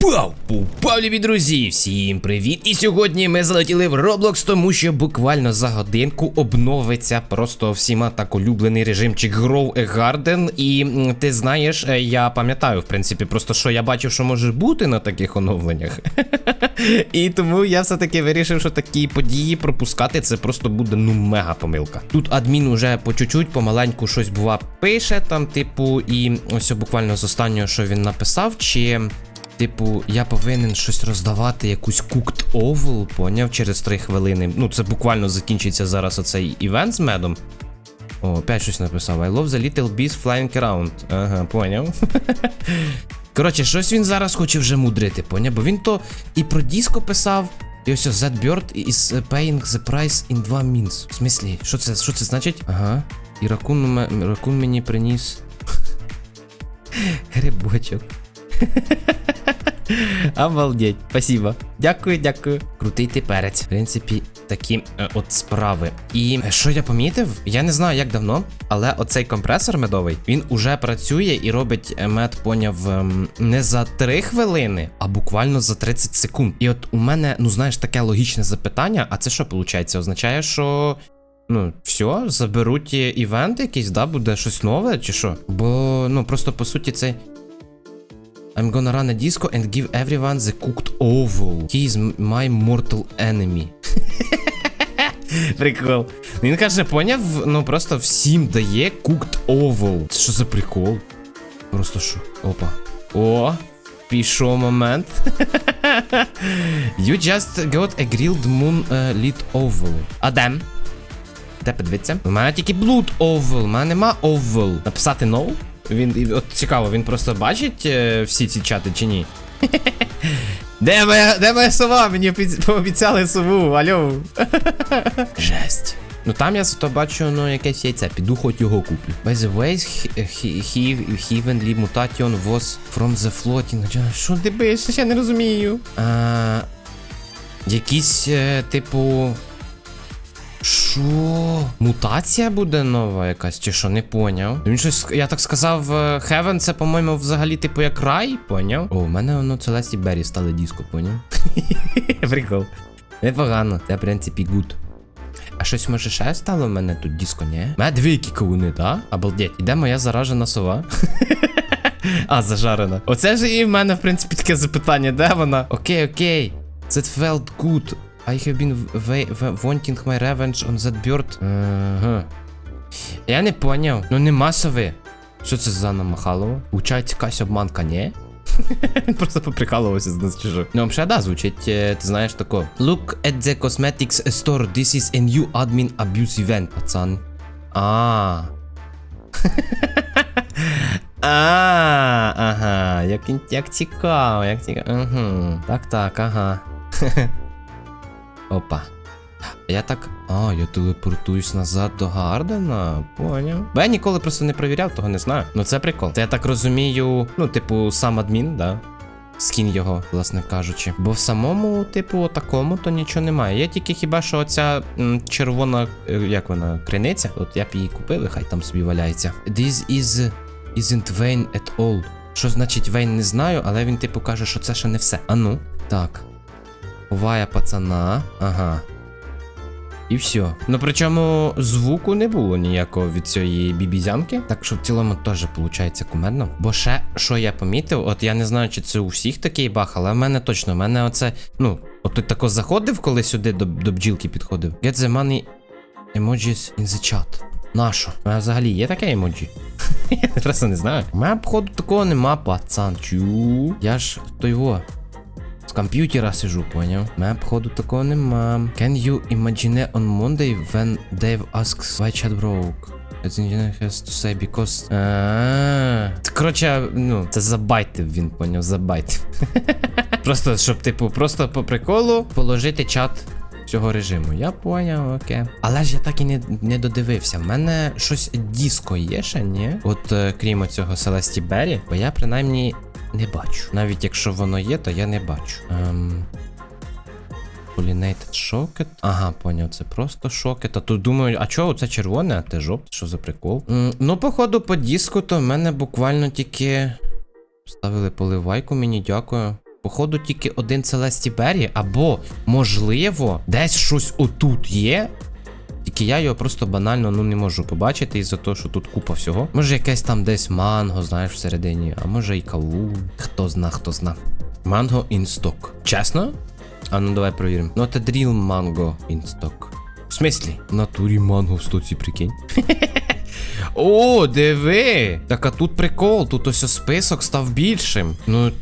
Пау! Пау, любі друзі! Всім привіт! І сьогодні ми залетіли в Roblox, тому що буквально за годинку обновиться просто всіма так улюблений режимчик Grow a Garden. І ти знаєш, е, я пам'ятаю, в принципі, просто що я бачив, що може бути на таких оновленнях. І тому я все-таки вирішив, що такі події пропускати це просто буде ну мега помилка. Тут адмін уже по чуть-чуть, помаленьку щось бува пише там, типу, і ось буквально з останнього, що він написав, чи. Типу, я повинен щось роздавати, якусь cooked oval, поняв, через 3 хвилини. Ну, це буквально закінчиться зараз оцей івент з медом. О, опять щось написав. I love the little bees flying around. Ага, поняв. Коротше, щось він зараз хоче вже мудрити, поняв? Бо він то і про диско писав, і ось that bird is paying the price in 2 minutes. В смислі, що це, що це значить? Ага. І ракун, ракун мені приніс. Грибочок. Обалдеть, спасибо. Дякую, дякую. Крутий ти перець. В принципі, такі е, от справи. І е, що я помітив? Я не знаю, як давно, але оцей компресор медовий він уже працює і робить е, мед, поняв ем, не за 3 хвилини, а буквально за 30 секунд. І от у мене, ну знаєш, таке логічне запитання. А це що виходить? Означає, що. Ну, все, заберуть е, івент якийсь, да, буде щось нове, чи що? Бо, ну, просто по суті, це I'm gonna run a disco and give everyone the cooked oval. He is my mortal enemy. Прикол. Він каже, поняв, ну просто всім дає cooked oval. Це що за прикол? Просто що? Опа. О, пішов момент. you just got a grilled moon uh, lit oval. Адем. Де подивіться? У мене тільки blood oval, у мене нема oval. Написати no? Він от цікаво, він просто бачить е, всі ці чати чи ні? Де моя, де моя сова? Мені пообіцяли сову, алло. Жесть. Ну там я зато бачу, ну, якесь яйце, піду хоч його куплю. By the way, he, he, he, heavenly mutation was from the floating. Що ти пишеш? Я не розумію. А, якісь, е, типу. Що? Мутація буде нова якась, чи що, не поняв. Він щось, я так сказав, е, Heaven це, по-моєму, взагалі, типу, як рай, поняв? О, у мене воно Целесті Беррі стали диско, поняв? Прикол. Непогано, це, в принципі, гуд. А щось може ще стало в мене тут диско, ні? У мене дві які кавуни, так? Обалдеть. Іде моя заражена сова. а, зажарена. Оце ж і в мене, в принципі, таке запитання, де вона? Окей, окей. That felt good. I have been wa- wa- wanting my revenge on that bird. Ага. Я не поняв. Ну нема сови. Що це за намахалово? Учать якась обманка, ні? Просто поприкалувався з нас чи що. Ну, взагалі, да, звучить, е, ти знаєш тако. Look at the cosmetics store. This is a new admin abuse event, пацан. А. А, ага, як, як цікаво, як цікаво. Угу. Так, так, ага. Опа. Я так. А, я телепортуюсь назад до Гардена. Поняв. Бо я ніколи просто не перевіряв, того не знаю. Ну це прикол. Це я так розумію, ну, типу, сам адмін, да? Скін його, власне кажучи. Бо в самому, типу, такому то нічого немає. Є тільки хіба що оця м, червона, е, як вона, криниця. От я б її купив, і хай там собі валяється. This is isn't vain at all. Що значить Вейн, не знаю, але він, типу, каже, що це ще не все. А ну, так. Ховає пацана. Ага. І все. Ну причому звуку не було ніякого від цієї бібізянки. Так що в цілому теж виходить кумедно. Бо ще, що я помітив, от я не знаю, чи це у всіх такий баг, але в мене точно, в мене оце. Ну, от ти тако заходив, коли сюди до, до бджілки підходив. Get the money emojis in the chat. Нащо? А взагалі є таке емоджі? Я просто не знаю. У мене, походу, такого нема, пацан. Чу. Я ж хто його. З комп'ютера сижу, поняв? Ме, походу, такого нема. Can you imagine on Monday when Dave asks why chat broke? Has to say because... Коротше, ну, це забайтив він, поняв, забайтив. Просто, щоб, типу, просто по приколу положити чат цього режиму. Я поняв, окей. Але ж я так і не, не додивився. В мене щось диско є ще, ні? От е, крім цього Celesті Беррі, бо я принаймні не бачу. Навіть якщо воно є, то я не бачу. Ем... Pollinated Shocket. Ага, поняв, це просто шокет. А тут думаю, а чого це червоне, а те жовте? Що за прикол? М, ну, походу, по диску, то в мене буквально тільки. Ставили поливайку, мені дякую. Походу, тільки один Целесті Беррі, або, можливо, десь щось отут є. Тільки я його просто банально ну, не можу побачити із-за того, що тут купа всього. Може, якесь там десь манго, знаєш, всередині, а може і кавун. Хто зна, хто зна. Манго інсток. Чесно? А ну давай провіримо. Ну, це дріл манго інсток. В смислі? В натурі манго в стоці, прикинь. О, диви! Так а тут прикол, тут ось список став більшим. Ну,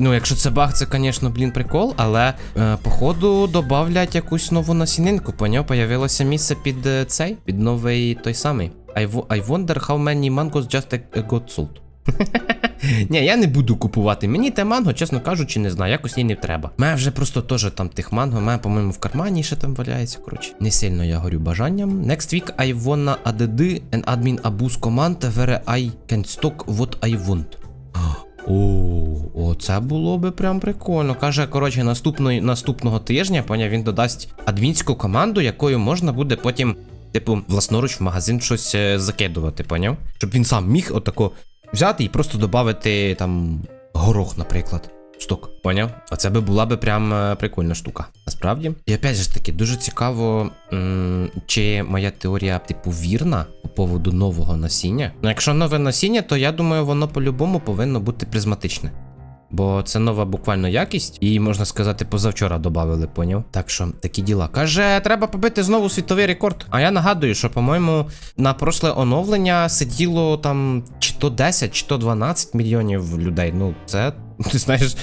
ну, якщо це баг, це, звісно, блін, прикол, але е, походу добавлять якусь нову насінинку. Поняв, появилося місце під е, цей, під новий той самий. I, I wonder how many mangoes just got sold. Ні, я не буду купувати. Мені те манго, чесно кажучи, не знаю, якось їй не треба. Мене вже просто теж там тих манго, мене, по-моєму, в кармані ще там валяється. Коротше, не сильно я горю бажанням. Next week I wanna add an admin abuse command where I can stock what I want. О, о, це було би прям прикольно. Каже, коротше, наступної, наступного тижня, поняв, він додасть адмінську команду, якою можна буде потім, типу, власноруч в магазин щось е, закидувати, поняв? Щоб він сам міг отако взяти і просто додати там горох, наприклад. Сток, поняв? Оце би була би прям е, прикольна штука. Насправді. І опять же таки, дуже цікаво, чи моя теорія, типу, вірна по поводу нового насіння. Ну, якщо нове насіння, то я думаю, воно по-любому повинно бути призматичне. Бо це нова буквально якість, її можна сказати, позавчора додали, поняв? Так що такі діла. Каже, треба побити знову світовий рекорд. А я нагадую, що, по-моєму, на прошле оновлення сиділо там чи то 10, чи то 12 мільйонів людей. Ну, це. Ти знаєш,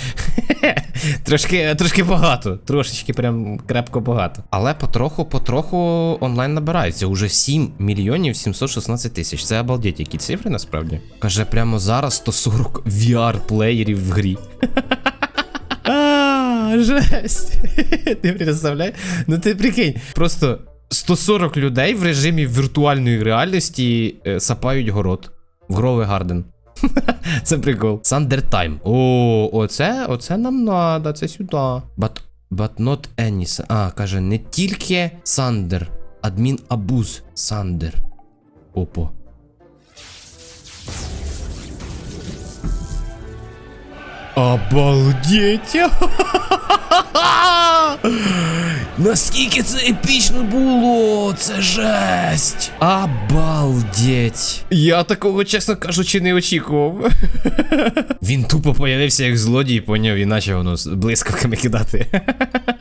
трошки, трошки багато, трошечки прям крепко багато. Але потроху, потроху онлайн набирається. Уже 7 мільйонів 716 тисяч. Це обалдеть, які цифри насправді. Каже, прямо зараз 140 VR-плеєрів в грі. Жесть. Ти представляєш? Ну ти прикинь, просто 140 людей в режимі віртуальної реальності е, сапають город в Гровий Гарден. Це прикол. Time. О, оце, оце нам надо, це сюди. But, but not any. А, каже, не тільки Thunder. Адмін абуз Thunder. Опа. Обалдеть! Наскільки це епічно було! Це жесть! Обалдеть! Я такого, чесно кажучи, не очікував. Він тупо появився як злодій, поняв, і наче воно блискавками кидати.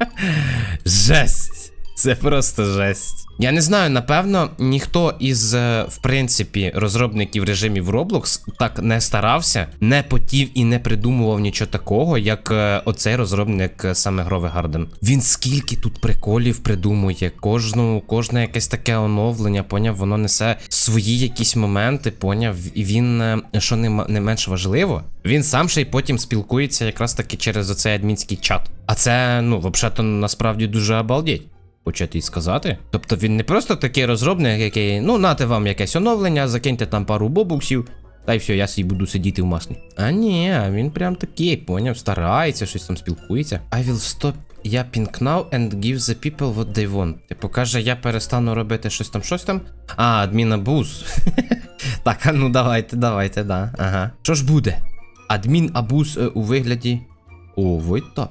Жесть! Це просто жесть. Я не знаю, напевно, ніхто із, е, в принципі, розробників режимів Roblox так не старався, не потів і не придумував нічого такого, як е, оцей розробник е, саме Грове Гарден. Він скільки тут приколів придумує, кожну, кожне якесь таке оновлення, поняв, воно несе свої якісь моменти, поняв, і він, що не, не менш важливо, він сам ще й потім спілкується якраз таки через оцей адмінський чат. А це, ну, взагалі-то насправді дуже обалдеть почати сказати. Тобто він не просто такий розробник, який, ну, нате вам якесь оновлення, закиньте там пару бобуксів, та й все, я собі буду сидіти в маслі. А ні, він прям такий, поняв, старається, щось там спілкується. I will stop yapping now and give the people what they want. Типу каже, я перестану робити щось там, щось там. А, адмін абуз. так, а ну давайте, давайте, да. Ага. Що ж буде? Адмін абуз е, у вигляді. О, ви так.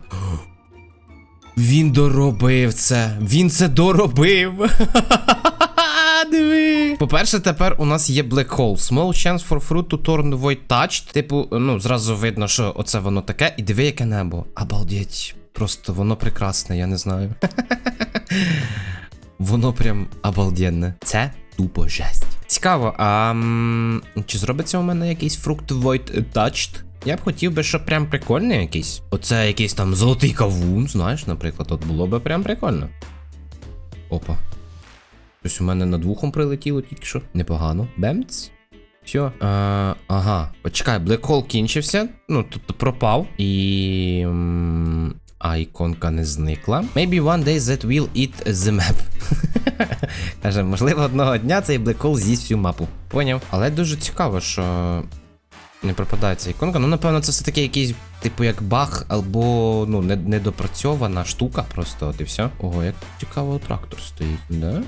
Він доробив це. Він це доробив. Диви. По-перше, тепер у нас є Black Hole. Small chance for fruit to turn void touched. Типу, ну, зразу видно, що оце воно таке. І диви, яке небо. Обалдеть. Просто воно прекрасне, я не знаю. Воно прям обалденне. Це тупо жесть. Цікаво, а чи зробиться у мене якийсь фрукт Void Touched? Я б хотів би, щоб прям прикольний якийсь. Оце якийсь там золотий кавун, знаєш, наприклад, от було би прям прикольно. Опа. Щось у мене над вухом прилетіло тільки що. Непогано. Бемц. Все. А, ага. Почекай, Hole кінчився. Ну, тобто пропав. І. А іконка не зникла. Maybe one day that will eat the map. Каже, можливо, одного дня цей Hole з'їсть всю мапу. Поняв. Але дуже цікаво, що не пропадає ця іконка. Ну, напевно, це все-таки якийсь, типу, як баг, або ну, недопрацьована штука просто, от і все. Ого, як цікаво трактор стоїть, да?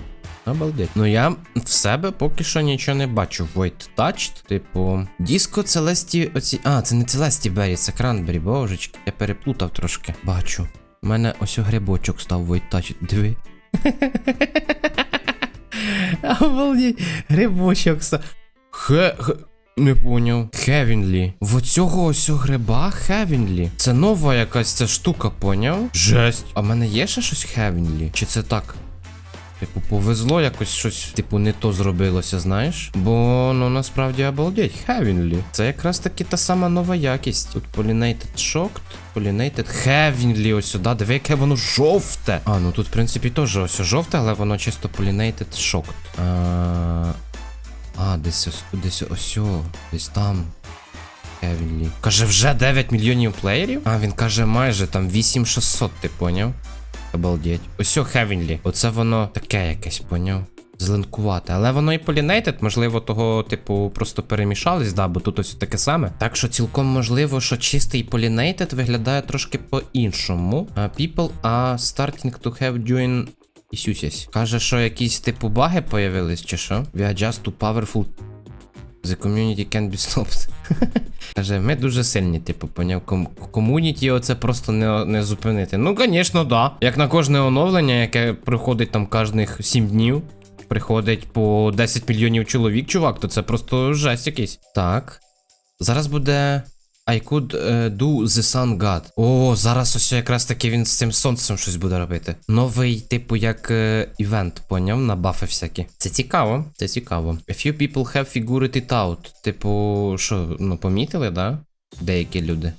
Обалдеть. Ну я в себе поки що нічого не бачу. Void Touched, типу. Діско Целесті. Оці. А, це не Целесті Беррі, це Кранбері, божечки. Я переплутав трошки. Бачу. У мене ось грибочок став Void Touched. Диви. Обалдеть. Грибочок став. Хе. Не поняв. Хевінлі. В оцього ось гриба Хевінлі. Це нова якась ця штука, поняв? Жесть. А в мене є ще щось Хевінлі? Чи це так? Типу, повезло якось щось, типу, не то зробилося, знаєш? Бо ну насправді обалдеть, Heavenly. Це якраз таки та сама нова якість. Тут Pollinated Shocked, Pollinated Heavenly ось сюди. Диви, яке воно жовте. А, ну тут, в принципі, теж ось жовте, але воно чисто Pollinated Shocked. А, а десь ось, десь ось, десь там. Heavenly. Каже, вже 9 мільйонів плеєрів? А, він каже, майже там 8600, ти поняв? Обалдеть. Ось Heavenly. Оце воно таке якесь, поняв? Зеленкувате. Але воно і полінейтед, можливо, того, типу, просто перемішались, да, бо тут ось таке саме. Так що цілком можливо, що чистий полінейтед виглядає трошки по-іншому. People are starting to have doing Ісюсясь. Каже, що якісь типу баги появились, чи що? We are just too powerful. The community can't be stopped. Каже, ми дуже сильні, типу, поняв. Ком- комуніті оце просто не, не зупинити. Ну, звісно, да. Як на кожне оновлення, яке приходить там кожних 7 днів, приходить по 10 мільйонів чоловік, чувак, то це просто жесть якийсь. Так. Зараз буде. I could uh, do the sun god. О, зараз ось якраз таки він з цим сонцем щось буде робити. Новий, типу, як е, івент, поняв, на бафи всякі. Це цікаво, це цікаво. A few people have figured it out. Типу, що, ну, помітили, да? Деякі люди.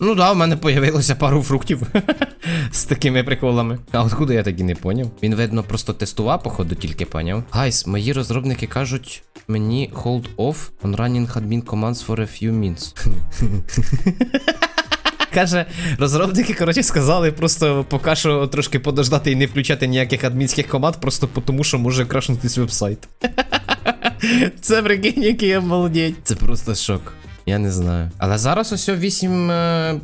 Ну да, в мене появилося пару фруктів з такими приколами. А откуда я так і не поняв? Він, видно, просто тестував, походу, тільки поняв. Гайс, мої розробники кажуть мені hold off on running admin commands for a few minutes. Каже, розробники, коротше, сказали просто поки що трошки подождати і не включати ніяких адмінських команд, просто тому що може крашнутись вебсайт. Це прикинь, який обалдеть. Це просто шок. Я не знаю. Але зараз ось 8 е,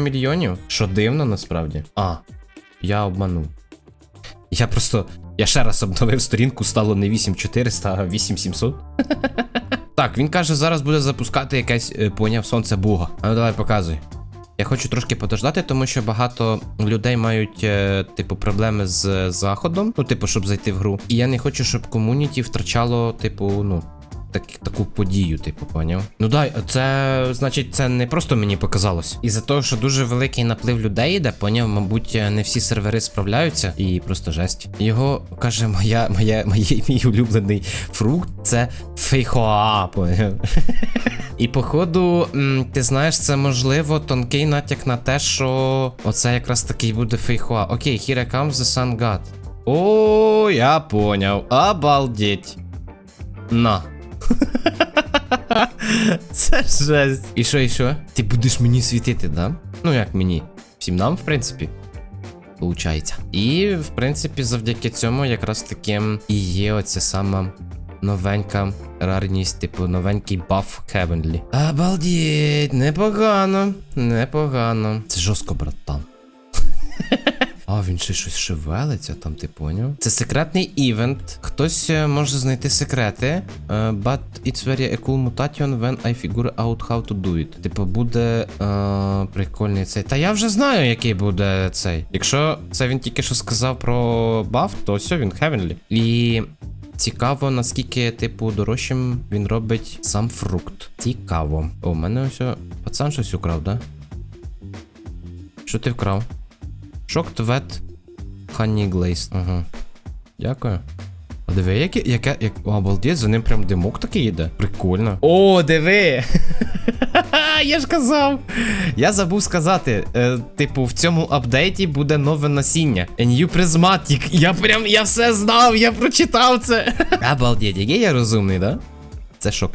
мільйонів. Що дивно насправді. А, я обманув. Я просто. Я ще раз обновив сторінку, стало не 8400, а 8700. Так, він каже, зараз буде запускати якесь, е, поняв, сонце буга. А ну давай показуй. Я хочу трошки подождати, тому що багато людей мають, е, типу, проблеми з заходом, ну, типу, щоб зайти в гру. І я не хочу, щоб комуніті втрачало, типу, ну. Так, таку подію, типу, поняв? Ну дай, це значить, це не просто мені показалось. І за того, що дуже великий наплив людей йде, поняв, мабуть, не всі сервери справляються, і просто жесть. Його каже, моя, моя, моє, мій улюблений фрукт це фейхоа, поняв. І походу, ти знаєш, це можливо тонкий натяк на те, що оце якраз такий буде фейхоа. Окей, here comes the sun god. О, я поняв. Обалдеть. На. Це жесть. І що, і що? Ти будеш мені світити, да? Ну як мені? Всім нам, в принципі. Получається. І, в принципі, завдяки цьому якраз таким і є оця сама новенька рарність, типу новенький баф Heavenly. Обалдеть, непогано, непогано. Це жорстко, братан. А, він ще щось шевелиться там, ти поняв? Це секретний івент. Хтось е, може знайти секрети. е, but it's very a cool mutation when I figure out how to do it. Типу, буде е, прикольний цей. Та я вже знаю, який буде цей. Якщо це він тільки що сказав про баф, то все, він Heavenly. І. Цікаво, наскільки, типу, дорожчим він робить сам фрукт. Цікаво. О, у мене ось пацан щось украв, да? Що ти вкрав? Шокт вет Honey. Ага. Дякую. А диви, яке, яке, як, обалдеть, за ним прям димок такий йде. Прикольно. О, диви! Я ж казав. Я забув сказати, е, типу, в цьому апдейті буде нове насіння. A New Prismatic. Я прям, я все знав, я прочитав це. Обалдеть, який я розумний, да? Це шок.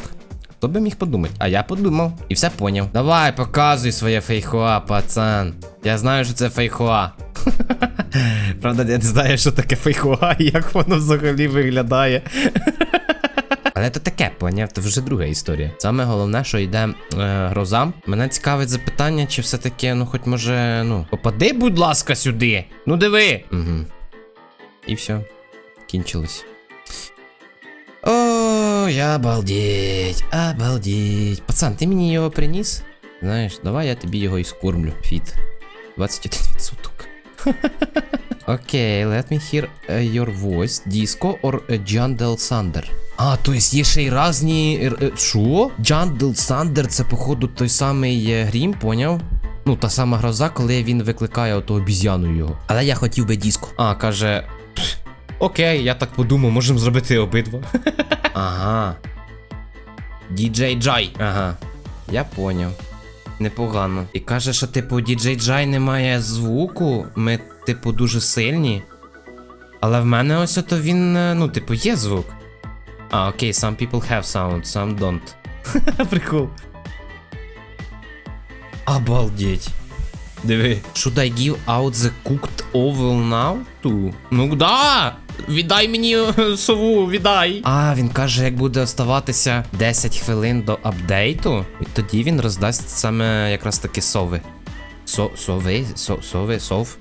Хто би міг подумати? А я подумав і все поняв. Давай, показуй своє фейхоа, пацан. Я знаю, що це фейхоа. Правда, я не знаю, що таке фейхоа і як воно взагалі виглядає. Але то таке, поняв, це вже друга історія. Саме головне, що йде е, гроза. Мене цікавить запитання, чи все-таки, ну, хоч може, ну, попади, будь ласка, сюди. Ну диви. Угу. І все. кінчилось. О, я обалдеть, обалдеть. Пацан, ти мені його приніс? Знаєш, давай я тобі його і скормлю. Фіт. 21%. Окей, let me hear uh, your voice. Disco or uh, Jandel Thunder. А, то є ще й разні. р- е, Що? Jandel Thunder це, походу, той самий е, грім, поняв? Ну, та сама гроза, коли він викликає ото обіз'яну його. Але я хотів би диско. А, каже. «Пф, Окей, я так подумав, можемо зробити обидва. ага. DJ Jai. Ага. Я поняв. Непогано. І каже, що, типу, DJ Jai не має звуку. Ми, типу, дуже сильні. Але в мене ось ото він, е, ну, типу, є звук. А, окей, some people have sound, some don't. Прикол. Обалдеть. Диви. Should I give out the cooked oval now? too? Ну да! Віддай мені е, сову, віддай. А, він каже, як буде оставатися 10 хвилин до апдейту, і тоді він роздасть саме якраз таки сови. Со, сови? Со, сови, сов?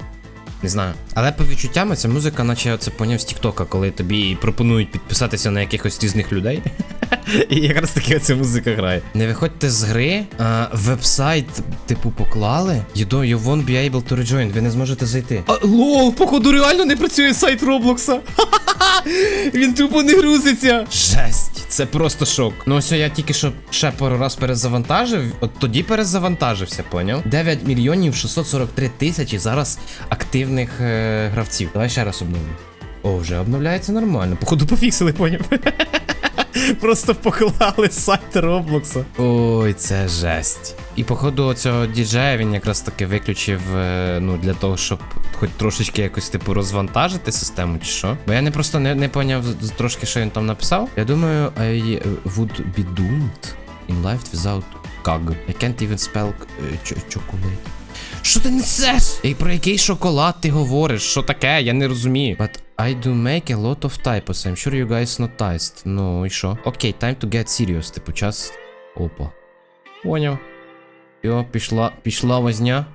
Не знаю. Але по відчуттям ця музика, наче я це поняв з Тіктока, коли тобі пропонують підписатися на якихось різних людей. І якраз таки оця музика грає. Не виходьте з гри, а, вебсайт, типу, поклали. You, don't, you won't be able to rejoin, ви не зможете зайти. А, лол, походу, реально не працює сайт Роблокса. Він тупо не грузиться. Жесть, це просто шок. Ну ось я тільки що ще пару раз перезавантажив, от тоді перезавантажився, поняв? 9 мільйонів 643 тисячі зараз активних е, гравців. Давай ще раз обновлю. О, вже обновляється нормально. Походу пофіксили, поняв. Просто поклали сайт Роблокса. Ой, це жесть. І походу цього діджея він якраз таки виключив, е, ну, для того, щоб хоч трошечки якось типу розвантажити систему, чи що. Бо я не просто не, не поняв трошки, що він там написав. Я думаю, I would be doomed in life without kag. I can't even spell е, chocolate. Що ти несеш? І про який шоколад ти говориш? Що таке? Я не розумію. But I do make a lot of typos. I'm sure you guys noticed. Ну і що? Окей, time to get serious. Типу час. Опа. Поняв. Йо, пішла, пішла возня.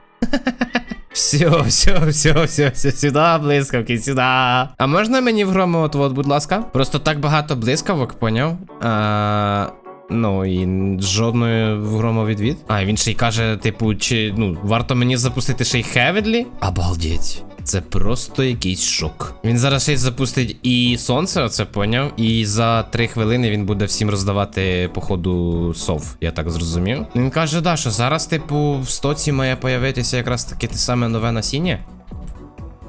Все, все, все, все, все, сюди, блискавки, сюди. А можна мені в громи от, от, будь ласка? Просто так багато блискавок, поняв? А, ну і жодної в громовідвід. А, він ще й каже, типу, чи ну, варто мені запустити ще й Хеведлі? Обалдеть. Це просто якийсь шок. Він зараз ще й запустить і сонце, оце поняв. І за три хвилини він буде всім роздавати, походу, сов. Я так зрозумів. Він каже, да, що зараз, типу, в стоці має появитися якраз таке те саме нове насіння.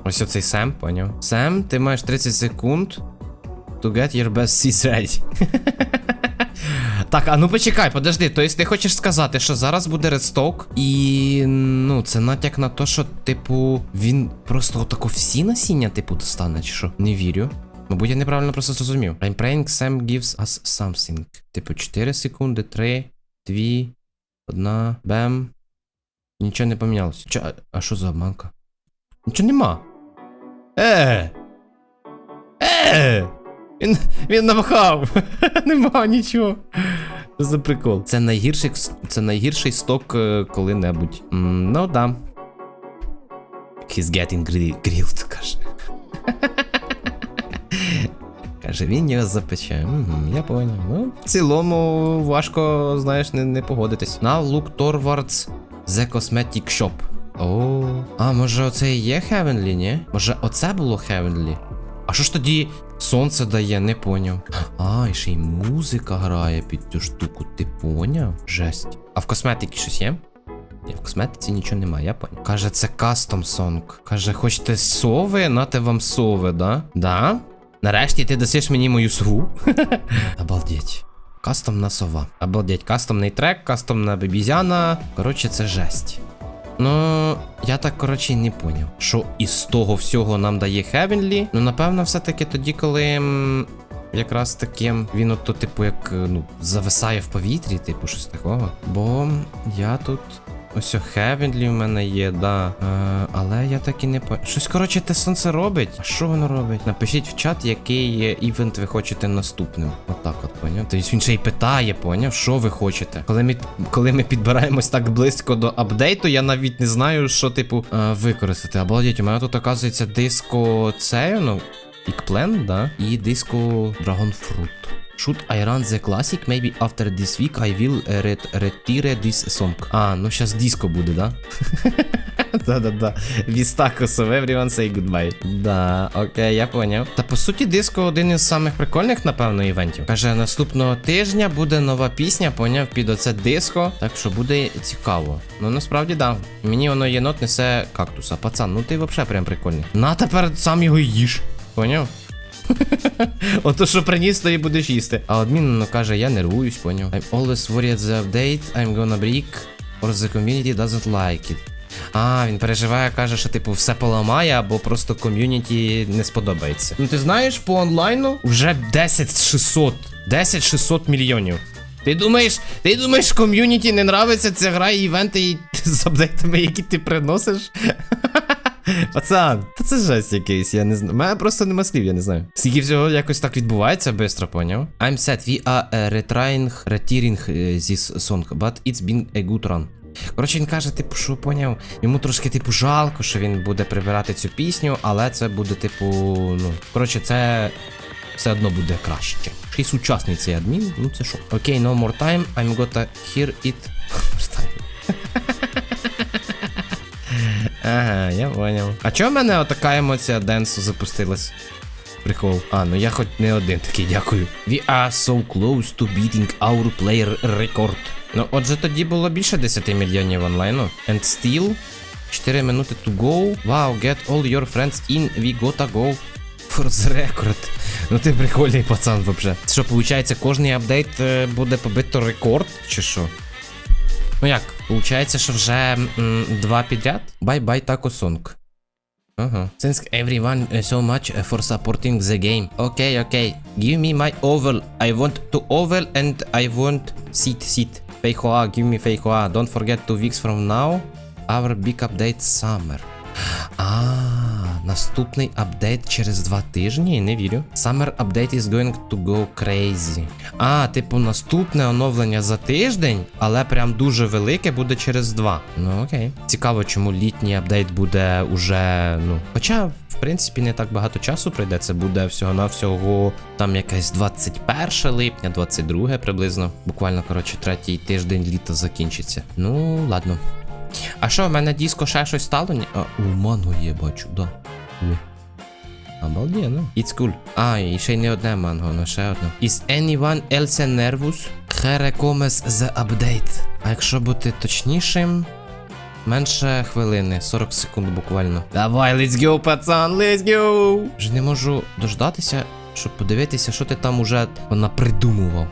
Ось оцей Сем, поняв. Сем, ти маєш 30 секунд. To get your best seeds ready. Так, а ну почекай, подожди. Тобто ти хочеш сказати, що зараз буде редсток, і ну, це натяк на те, що, типу, він просто отако всі насіння, типу, достане, чи що? Не вірю. Мабуть, я неправильно просто зрозумів. I'm praying Sam gives us something. Типу, 4 секунди, 3, 2, 1, бем. Нічого не помінялося. Чо, а- а що за обманка? Нічого нема. Е! Е! Він, він намахав. Нема нічого. Що за прикол? Це найгірший, це найгірший сток е, коли-небудь. Ну да. He's getting grilled, каже. Каже, він його запече. Угу, я поняв. Ну, в цілому важко, знаєш, не, не погодитись. Now look towards the cosmetic shop. О, а може оце і є Heavenly, ні? Може оце було Heavenly? А що ж тоді сонце дає, не поняв. А, і ще й музика грає під цю штуку, ти поняв? Жесть. А в косметиці щось є? Ні, в косметиці нічого немає, я поняв. Каже, це кастом сонг. Каже, хочете сови? Нате вам сови, да? Да? Нарешті ти дасиш мені мою сову. Обалдеть. Кастомна сова. Обалдеть, кастомний трек, кастомна бебізяна. Коротше, це жесть. Ну, я так коротше не поняв, що із того всього нам дає Heavenly. Ну, напевно, все-таки тоді, коли. Якраз таким він от типу, як е, ну, зависає в повітрі, типу, щось такого. Бо я тут. Ось Heavenly в мене є, да. Е, але я так і не по. Щось, коротше, те сонце робить. А що воно робить? Напишіть в чат, який івент ви хочете наступним. Отак от, поняв? Тобто він ще й питає, поняв, що ви хочете. Коли ми, коли ми підбираємось так близько до апдейту, я навіть не знаю, що, типу, е, використати. Обалдеть, у мене тут, оказується, диско цею, ну. Eggplant, да? І диско Fruit. Should I run the classic? Maybe after this week I will ret- retire this song. А, ну щас диско буде, да? Да-да-да. Вістакос, everyone say goodbye. Да, окей, я поняв. Та по суті, диско один із самих прикольних, напевно, івентів. Каже, наступного тижня буде нова пісня, поняв, під оце диско. Так що буде цікаво. Ну насправді да. Мені воно єнот несе кактуса. Пацан, ну ти взагалі прям прикольний. На тепер сам його їж. Поняв? Ото що приніс, то і будеш їсти. А адмін ну, каже, я нервуюсь, поняв. I'm always worried the update, I'm gonna break, or the community doesn't like it. А, він переживає, каже, що типу все поламає, або просто ком'юніті не сподобається. Ну ти знаєш, по онлайну вже 10600. 10600 мільйонів. Ти думаєш, ти думаєш, ком'юніті не нравиться ця гра і івенти і з апдейтами, які ти приносиш? Пацан, та це жесть якийсь, я не знаю. У мене просто нема слів, я не знаю. Скільки всього якось так відбувається, бистро поняв. I'm sad, we are uh, retrying, retiring uh, this song, but it's been a good run. Коротше, він каже, типу, що поняв, йому трошки, типу, жалко, що він буде прибирати цю пісню, але це буде, типу, ну. Коротше, це все одно буде краще. Ще й сучасний цей адмін, ну це що. Окей, no more time, I'm gonna hear it. More time. Ага, я поняв. А чого в мене отака емоція денсу запустилась? Прикол. А, ну я хоч не один такий, дякую. We are so close to beating our player record. Ну, отже, тоді було більше 10 мільйонів онлайну. And still, 4 минути to go. Wow, get all your friends in, we gotta go. For the record. Ну ти прикольний пацан вообще. Що, виходить, кожний апдейт е, буде побито рекорд, чи що? Ну як, получається, що вже м, два підряд? Bye-bye Taco Song. Ага. Thanks everyone uh, so much uh, for supporting the game. Okay, okay. Give me my oval. I want to oval and I want seat, seat. Feihoa, give me Feihoa. Don't forget two weeks from now. Our big update summer. А, Наступний апдейт через два тижні, не вірю. Summer update is going to go crazy. А, типу, наступне оновлення за тиждень, але прям дуже велике буде через два. Ну окей. Цікаво, чому літній апдейт буде уже, ну. Хоча, в принципі, не так багато часу прийде. Це буде всього-навсього там якесь 21 липня, 22 приблизно. Буквально, коротше, третій тиждень літа закінчиться. Ну, ладно. А що, в мене диско ще щось стало? Ні? А, у манго є, бачу, да. Є. Обалденно. It's cool. А, і ще й не одне манго, но ще одне. Is anyone else nervous? Here comes the update. А якщо бути точнішим, менше хвилини, 40 секунд буквально. Давай, let's go, пацан, let's go! Вже не можу дождатися, щоб подивитися, що ти там уже напридумував.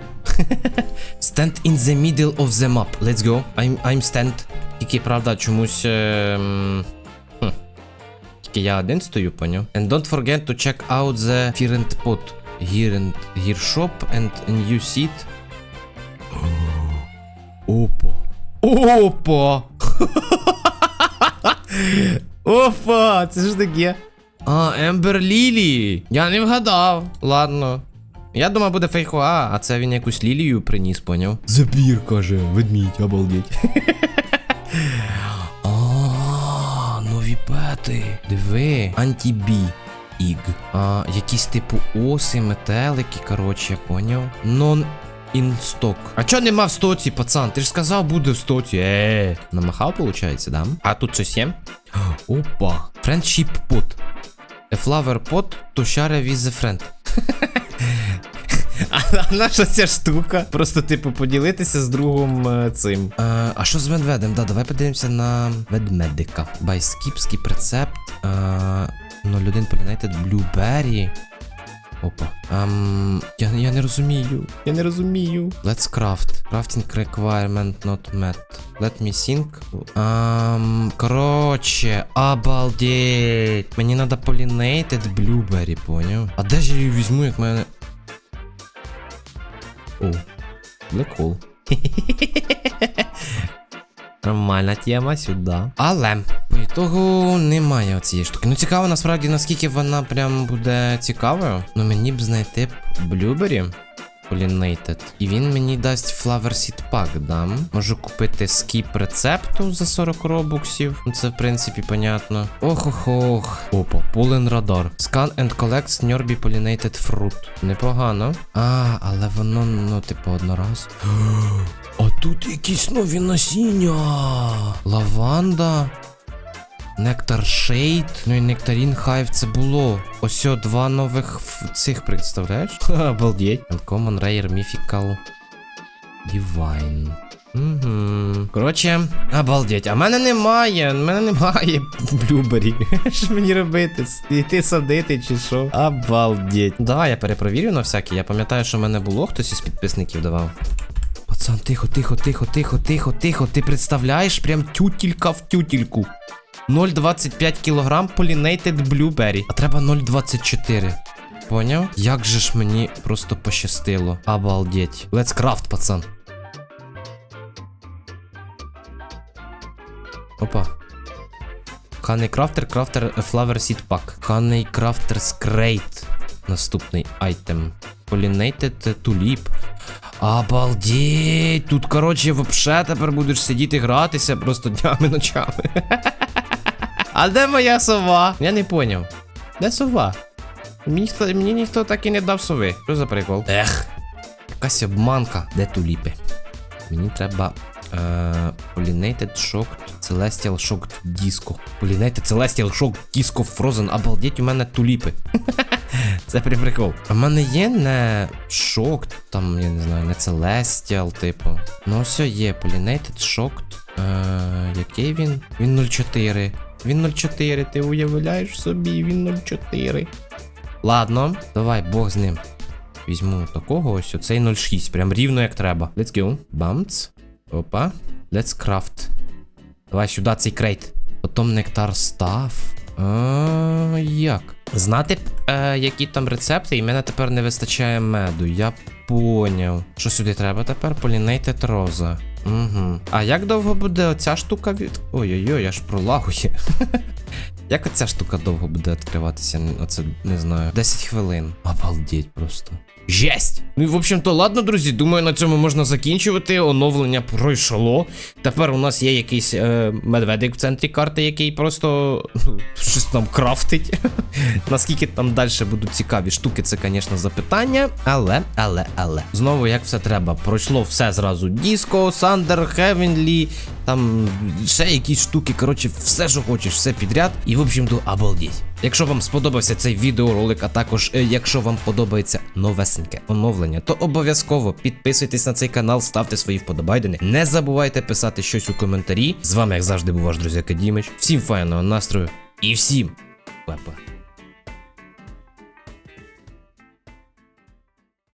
Stand in the middle of the map. Let's go. I'm, I'm stand. Тільки, правда, чомусь. ем, хм. Тільки я один стою, поняв. And don't forget to check out the Firent Pot. Here and here shop and a new seat. Опа. Опа! Опа! Це ж таке. А, Ембер Лілі. Я не вгадав. Ладно. Я думав, буде фейхуа, а це він якусь лілію приніс, поняв? Забір, каже, ведмідь, обалдеть. А, нові пети. Диви, антібі. Іг. А, якісь типу оси, метелики, коротше, поняв? Non in stock. А чо нема в стоці, пацан? Ти ж сказав, буде в стоці. Е. Намахав, виходить, да? А тут щось є? Опа. Friendship pot. A flower pot to share with a friend. А наша ця штука? Просто, типу, поділитися з другом е, цим. Е, а що з медведем? Да, давай подивимося на ведмедика. Байскіпський прецепт. Е, 01 Pollinated Blueberry. Опа. Ем, я, я не розумію. Я не розумію. Let's craft. Crafting requirement not met. Let me think. Ем, короче, обалдеть. Мені надо pollinated blueberry, поняв? А де ж я її візьму, як мене. О, Black Hole. Нормальна тема сюди. Але по ітогу немає цієї штуки. Ну цікаво насправді наскільки вона прям буде цікавою. Ну мені б знайти блюбері. Pollinated. І він мені дасть Flower Seed Pack, дам. Можу купити скіп рецепту за 40 робуксів. Ну, Це, в принципі, понятно. Ох-ох-ох. Опа, Pollen Radar. Scan and collect Snurby Pollinated Fruit. Непогано. А, але воно, ну, типу, однораз. А тут якісь нові насіння. Лаванда. Нектар Шейд. Ну і Нектарін Хайв це було. Ось о, два нових ф- цих представляєш? Ха, Обалдеть. Uncommon Rare Mythical Divine. Угу. Коротше, обалдеть. А мене немає. в мене немає блюбері. Що мені робити? Йти садити чи що? Обалдеть. Да, я перепровірю на всякий. Я пам'ятаю, що в мене було хтось із підписників давав. Пацан, тихо, тихо, тихо, тихо, тихо, тихо. Ти представляєш прям тютілька в тютільку. 0,25 кг Pollinated Blueberry. А треба 0,24. Поняв? Як же ж мені просто пощастило. Обалдеть. Let's craft, пацан. Опа. Crafter, Crafter е, Flower Seed Pack. Honey Crafter's Crate. Наступний айтем. Pollinated Tulip. Обалдеть! Тут, коротше, вообще тепер будеш сидіти гратися просто днями ночами. А де моя сова? Я не поняв. Де сова? Мені, ніхто- мені ніхто так і не дав сови. Що за прикол? Ех. Якась обманка. Де туліпи? Мені треба. Е, Pollinated Shocked Celestial Shocked Disco. Pollinated Celestial Shocked Disco Frozen. Обалдеть, у мене туліпи. Це прикол. В мене є не Shocked, там, я не знаю, не Celestial, типу. Ну, все є. Pollinated Shocked. Е, який він? Він 0,4. Він 0,4, ти уявляєш собі, він 0,4. Ладно, давай, Бог з ним. Візьму такого ось, оцей 0,6, прям рівно як треба. Let's go. Бамц. Опа. Let's craft. Давай сюди цей крейт. Потім нектар став. А, як? Знати е, які там рецепти, і мене тепер не вистачає меду. Я поняв. Що сюди треба тепер? Pollinated роза. Угу. А як довго буде оця штука від. Ой-ой-ой, аж пролагує. Як оця штука довго буде відкриватися? Оце не знаю. 10 хвилин. Обалдеть просто. Жесть! Ну і в общем-то, ладно, друзі. Думаю, на цьому можна закінчувати. Оновлення пройшло. Тепер у нас є якийсь е, медведик в центрі карти, який просто ну, щось там крафтить. Наскільки там далі будуть цікаві штуки, це, звісно, запитання. Але, але, але. Знову як все треба. Пройшло все зразу. Діско, Сандер, Хевенлі, там ще якісь штуки. Коротше, все, що хочеш, все підряд. І, в общем-то, обалдіть. Якщо вам сподобався цей відеоролик, а також е, якщо вам подобається новесеньке оновлення, то обов'язково підписуйтесь на цей канал, ставте свої вподобайдини. Не забувайте писати щось у коментарі. З вами, як завжди, був ваш друзяка Дімич. Всім файного настрою і всім па-па.